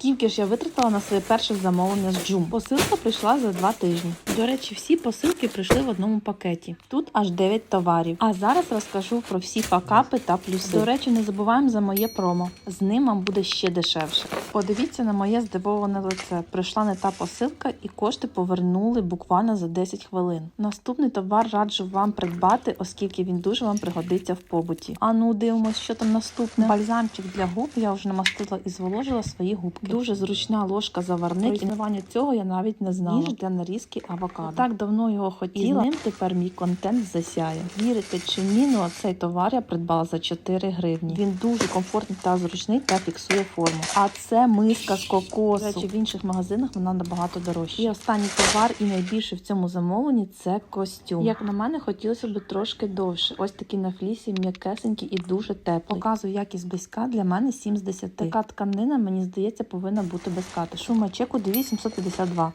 Скільки ж я витратила на своє перше замовлення з Джум? Посилка прийшла за два тижні. До речі, всі посилки прийшли в одному пакеті. Тут аж 9 товарів. А зараз розкажу про всі факапи та плюси. До речі, не забуваємо за моє промо. З ним вам буде ще дешевше. Подивіться на моє здивоване лице. Прийшла не та посилка і кошти повернули буквально за 10 хвилин. Наступний товар раджу вам придбати, оскільки він дуже вам пригодиться в побуті. А ну дивимось, що там наступне. Бальзамчик для губ я вже намастила і зволожила свої губки. Дуже зручна ложка заварник. Існування цього я навіть не знала. Ніж для нарізки авокадо. Так давно його хотіла. І ним тепер мій контент засяє. Вірите чи ні, ну цей товар я придбала за 4 гривні. Він дуже комфортний та зручний та фіксує форму. А це миска з кокосу. До речі, в інших магазинах вона набагато дорожча. І останній товар, і найбільше в цьому замовленні це костюм. Як на мене, хотілося б трошки довше. Ось такий на флісі, м'якесенький і дуже теплий. Показую якість близька. Для мене 7 з 10. Така тканина, мені здається, повинна бути без кати. Шума чеку 2752.